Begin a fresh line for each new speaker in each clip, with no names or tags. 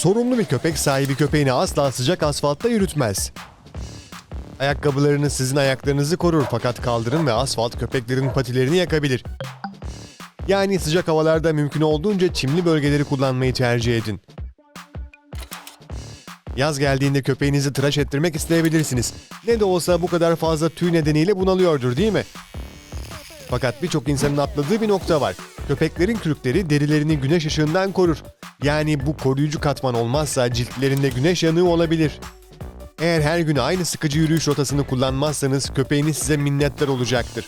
Sorumlu bir köpek sahibi köpeğini asla sıcak asfaltta yürütmez. Ayakkabılarınız sizin ayaklarınızı korur fakat kaldırım ve asfalt köpeklerin patilerini yakabilir. Yani sıcak havalarda mümkün olduğunca çimli bölgeleri kullanmayı tercih edin. Yaz geldiğinde köpeğinizi tıraş ettirmek isteyebilirsiniz. Ne de olsa bu kadar fazla tüy nedeniyle bunalıyordur değil mi? Fakat birçok insanın atladığı bir nokta var. Köpeklerin kürkleri derilerini güneş ışığından korur. Yani bu koruyucu katman olmazsa ciltlerinde güneş yanığı olabilir. Eğer her gün aynı sıkıcı yürüyüş rotasını kullanmazsanız köpeğiniz size minnettar olacaktır.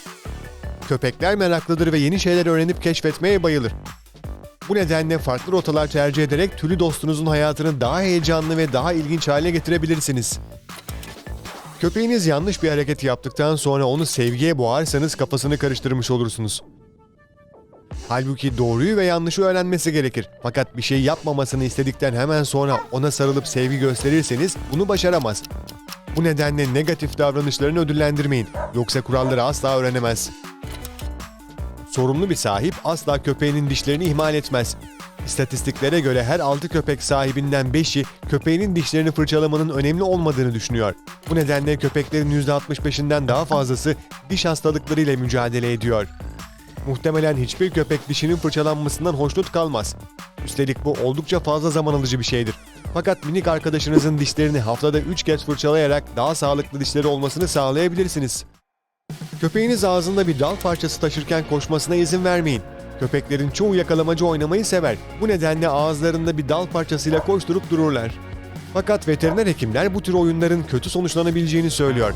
Köpekler meraklıdır ve yeni şeyler öğrenip keşfetmeye bayılır. Bu nedenle farklı rotalar tercih ederek tülü dostunuzun hayatını daha heyecanlı ve daha ilginç hale getirebilirsiniz. Köpeğiniz yanlış bir hareket yaptıktan sonra onu sevgiye boğarsanız kafasını karıştırmış olursunuz. Halbuki doğruyu ve yanlışı öğrenmesi gerekir. Fakat bir şey yapmamasını istedikten hemen sonra ona sarılıp sevgi gösterirseniz bunu başaramaz. Bu nedenle negatif davranışlarını ödüllendirmeyin. Yoksa kuralları asla öğrenemez. Sorumlu bir sahip asla köpeğinin dişlerini ihmal etmez. İstatistiklere göre her 6 köpek sahibinden 5'i köpeğinin dişlerini fırçalamanın önemli olmadığını düşünüyor. Bu nedenle köpeklerin %65'inden daha fazlası diş hastalıklarıyla mücadele ediyor. Muhtemelen hiçbir köpek dişinin fırçalanmasından hoşnut kalmaz. Üstelik bu oldukça fazla zaman alıcı bir şeydir. Fakat minik arkadaşınızın dişlerini haftada 3 kez fırçalayarak daha sağlıklı dişleri olmasını sağlayabilirsiniz. Köpeğiniz ağzında bir dal parçası taşırken koşmasına izin vermeyin. Köpeklerin çoğu yakalamacı oynamayı sever. Bu nedenle ağızlarında bir dal parçasıyla koşturup dururlar. Fakat veteriner hekimler bu tür oyunların kötü sonuçlanabileceğini söylüyor.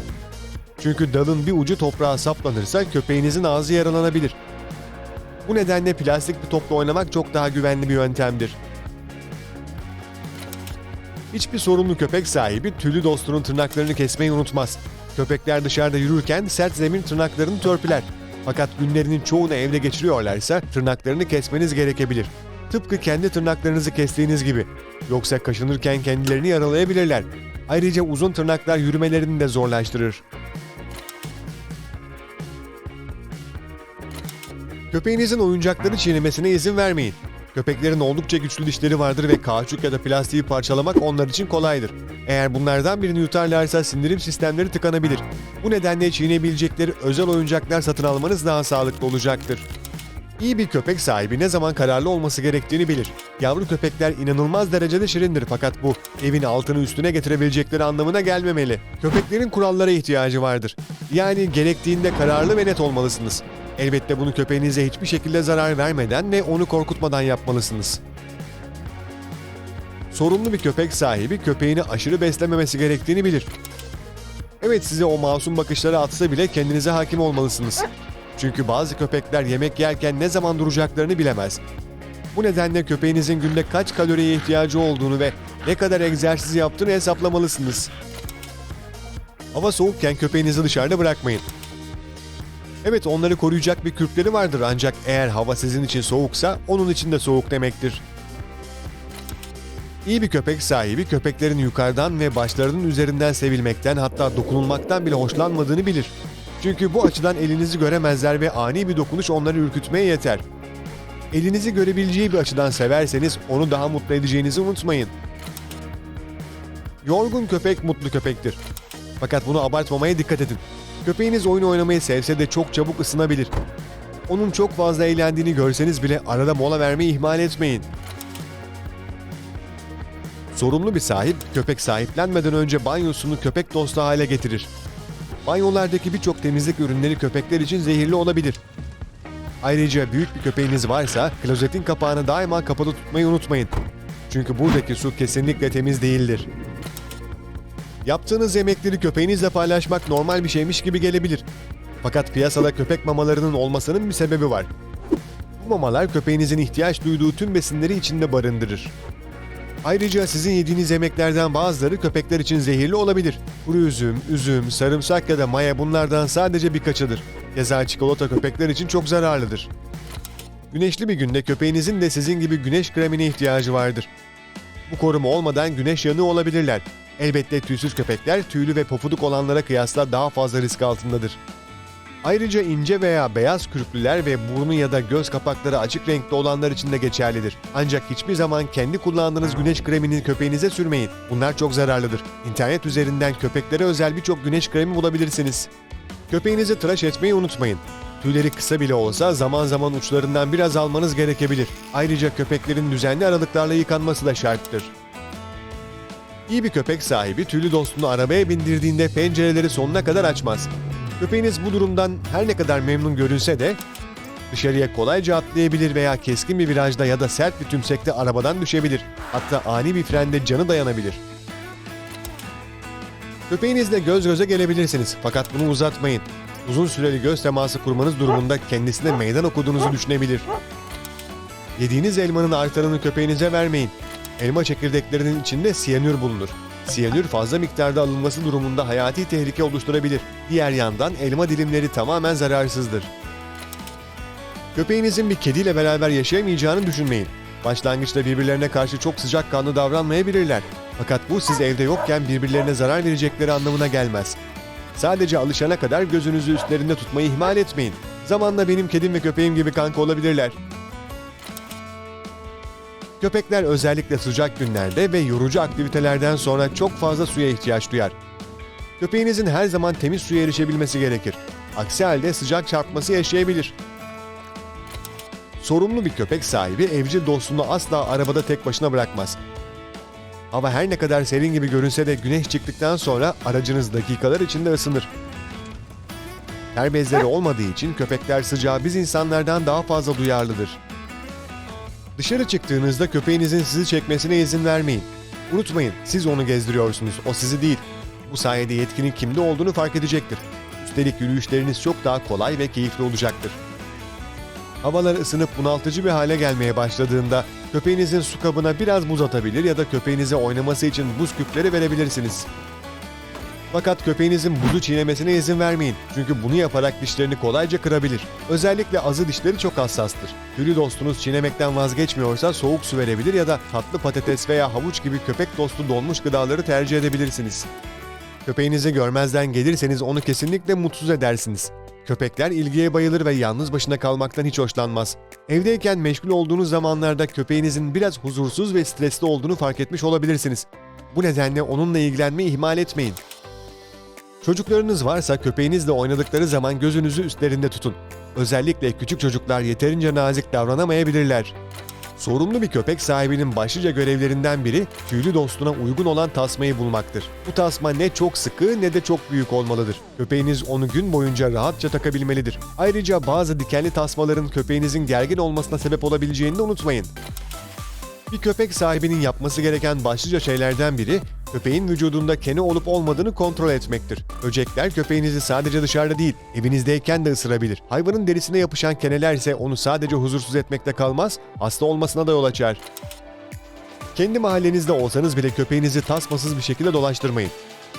Çünkü dalın bir ucu toprağa saplanırsa köpeğinizin ağzı yaralanabilir. Bu nedenle plastik bir topla oynamak çok daha güvenli bir yöntemdir. Hiçbir sorumlu köpek sahibi tüylü dostunun tırnaklarını kesmeyi unutmaz. Köpekler dışarıda yürürken sert zemin tırnaklarını törpüler. Fakat günlerinin çoğunu evde geçiriyorlarsa tırnaklarını kesmeniz gerekebilir. Tıpkı kendi tırnaklarınızı kestiğiniz gibi. Yoksa kaşınırken kendilerini yaralayabilirler. Ayrıca uzun tırnaklar yürümelerini de zorlaştırır. Köpeğinizin oyuncakları çiğnemesine izin vermeyin. Köpeklerin oldukça güçlü dişleri vardır ve kauçuk ya da plastiği parçalamak onlar için kolaydır. Eğer bunlardan birini yutarlarsa sindirim sistemleri tıkanabilir. Bu nedenle çiğneyebilecekleri özel oyuncaklar satın almanız daha sağlıklı olacaktır. İyi bir köpek sahibi ne zaman kararlı olması gerektiğini bilir. Yavru köpekler inanılmaz derecede şirindir fakat bu evin altını üstüne getirebilecekleri anlamına gelmemeli. Köpeklerin kurallara ihtiyacı vardır. Yani gerektiğinde kararlı ve net olmalısınız. Elbette bunu köpeğinize hiçbir şekilde zarar vermeden ve onu korkutmadan yapmalısınız. Sorumlu bir köpek sahibi köpeğini aşırı beslememesi gerektiğini bilir. Evet size o masum bakışları atsa bile kendinize hakim olmalısınız. Çünkü bazı köpekler yemek yerken ne zaman duracaklarını bilemez. Bu nedenle köpeğinizin günde kaç kaloriye ihtiyacı olduğunu ve ne kadar egzersiz yaptığını hesaplamalısınız. Hava soğukken köpeğinizi dışarıda bırakmayın. Evet onları koruyacak bir kürkleri vardır ancak eğer hava sizin için soğuksa onun için de soğuk demektir. İyi bir köpek sahibi köpeklerin yukarıdan ve başlarının üzerinden sevilmekten hatta dokunulmaktan bile hoşlanmadığını bilir. Çünkü bu açıdan elinizi göremezler ve ani bir dokunuş onları ürkütmeye yeter. Elinizi görebileceği bir açıdan severseniz onu daha mutlu edeceğinizi unutmayın. Yorgun köpek mutlu köpektir. Fakat bunu abartmamaya dikkat edin. Köpeğiniz oyun oynamayı sevse de çok çabuk ısınabilir. Onun çok fazla eğlendiğini görseniz bile arada mola vermeyi ihmal etmeyin. Sorumlu bir sahip, köpek sahiplenmeden önce banyosunu köpek dostu hale getirir. Banyolardaki birçok temizlik ürünleri köpekler için zehirli olabilir. Ayrıca büyük bir köpeğiniz varsa klozetin kapağını daima kapalı tutmayı unutmayın. Çünkü buradaki su kesinlikle temiz değildir. Yaptığınız yemekleri köpeğinizle paylaşmak normal bir şeymiş gibi gelebilir. Fakat piyasada köpek mamalarının olmasının bir sebebi var. Bu mamalar köpeğinizin ihtiyaç duyduğu tüm besinleri içinde barındırır. Ayrıca sizin yediğiniz yemeklerden bazıları köpekler için zehirli olabilir. Kuru üzüm, üzüm, sarımsak ya da maya bunlardan sadece birkaçıdır. Keza çikolata köpekler için çok zararlıdır. Güneşli bir günde köpeğinizin de sizin gibi güneş kremine ihtiyacı vardır. Bu koruma olmadan güneş yanığı olabilirler. Elbette tüysüz köpekler tüylü ve pofuduk olanlara kıyasla daha fazla risk altındadır. Ayrıca ince veya beyaz kürklüler ve burnu ya da göz kapakları açık renkli olanlar için de geçerlidir. Ancak hiçbir zaman kendi kullandığınız güneş kremini köpeğinize sürmeyin. Bunlar çok zararlıdır. İnternet üzerinden köpeklere özel birçok güneş kremi bulabilirsiniz. Köpeğinizi tıraş etmeyi unutmayın. Tüyleri kısa bile olsa zaman zaman uçlarından biraz almanız gerekebilir. Ayrıca köpeklerin düzenli aralıklarla yıkanması da şarttır. İyi bir köpek sahibi tüylü dostunu arabaya bindirdiğinde pencereleri sonuna kadar açmaz. Köpeğiniz bu durumdan her ne kadar memnun görünse de dışarıya kolayca atlayabilir veya keskin bir virajda ya da sert bir tümsekte arabadan düşebilir. Hatta ani bir frende canı dayanabilir. Köpeğinizle göz göze gelebilirsiniz fakat bunu uzatmayın. Uzun süreli göz teması kurmanız durumunda kendisine meydan okuduğunuzu düşünebilir. Yediğiniz elmanın artarını köpeğinize vermeyin. Elma çekirdeklerinin içinde siyanür bulunur. Siyanür fazla miktarda alınması durumunda hayati tehlike oluşturabilir. Diğer yandan elma dilimleri tamamen zararsızdır. Köpeğinizin bir kediyle beraber yaşayamayacağını düşünmeyin. Başlangıçta birbirlerine karşı çok sıcakkanlı davranmayabilirler. Fakat bu siz evde yokken birbirlerine zarar verecekleri anlamına gelmez. Sadece alışana kadar gözünüzü üstlerinde tutmayı ihmal etmeyin. Zamanla benim kedim ve köpeğim gibi kanka olabilirler. Köpekler özellikle sıcak günlerde ve yorucu aktivitelerden sonra çok fazla suya ihtiyaç duyar. Köpeğinizin her zaman temiz suya erişebilmesi gerekir. Aksi halde sıcak çarpması yaşayabilir. Sorumlu bir köpek sahibi evcil dostunu asla arabada tek başına bırakmaz. Hava her ne kadar serin gibi görünse de güneş çıktıktan sonra aracınız dakikalar içinde ısınır. Ter bezleri olmadığı için köpekler sıcağa biz insanlardan daha fazla duyarlıdır. Dışarı çıktığınızda köpeğinizin sizi çekmesine izin vermeyin. Unutmayın, siz onu gezdiriyorsunuz, o sizi değil. Bu sayede yetkinin kimde olduğunu fark edecektir. Üstelik yürüyüşleriniz çok daha kolay ve keyifli olacaktır. Havalar ısınıp bunaltıcı bir hale gelmeye başladığında köpeğinizin su kabına biraz buz atabilir ya da köpeğinize oynaması için buz küpleri verebilirsiniz. Fakat köpeğinizin buzu çiğnemesine izin vermeyin. Çünkü bunu yaparak dişlerini kolayca kırabilir. Özellikle azı dişleri çok hassastır. Tüylü dostunuz çiğnemekten vazgeçmiyorsa soğuk su verebilir ya da tatlı patates veya havuç gibi köpek dostu donmuş gıdaları tercih edebilirsiniz. Köpeğinizi görmezden gelirseniz onu kesinlikle mutsuz edersiniz. Köpekler ilgiye bayılır ve yalnız başına kalmaktan hiç hoşlanmaz. Evdeyken meşgul olduğunuz zamanlarda köpeğinizin biraz huzursuz ve stresli olduğunu fark etmiş olabilirsiniz. Bu nedenle onunla ilgilenmeyi ihmal etmeyin. Çocuklarınız varsa köpeğinizle oynadıkları zaman gözünüzü üstlerinde tutun. Özellikle küçük çocuklar yeterince nazik davranamayabilirler. Sorumlu bir köpek sahibinin başlıca görevlerinden biri tüylü dostuna uygun olan tasmayı bulmaktır. Bu tasma ne çok sıkı ne de çok büyük olmalıdır. Köpeğiniz onu gün boyunca rahatça takabilmelidir. Ayrıca bazı dikenli tasmaların köpeğinizin gergin olmasına sebep olabileceğini de unutmayın. Bir köpek sahibinin yapması gereken başlıca şeylerden biri köpeğin vücudunda kene olup olmadığını kontrol etmektir. Böcekler köpeğinizi sadece dışarıda değil, evinizdeyken de ısırabilir. Hayvanın derisine yapışan keneler ise onu sadece huzursuz etmekte kalmaz, hasta olmasına da yol açar. Kendi mahallenizde olsanız bile köpeğinizi tasmasız bir şekilde dolaştırmayın.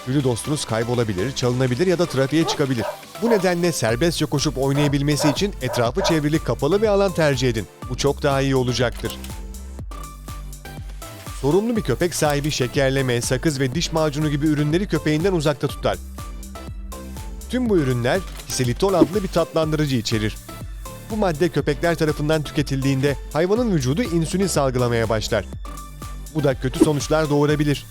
Tüylü dostunuz kaybolabilir, çalınabilir ya da trafiğe çıkabilir. Bu nedenle serbestçe koşup oynayabilmesi için etrafı çevrili kapalı bir alan tercih edin. Bu çok daha iyi olacaktır. Sorumlu bir köpek sahibi şekerleme, sakız ve diş macunu gibi ürünleri köpeğinden uzakta tutar. Tüm bu ürünler kiselitol adlı bir tatlandırıcı içerir. Bu madde köpekler tarafından tüketildiğinde hayvanın vücudu insülin salgılamaya başlar. Bu da kötü sonuçlar doğurabilir.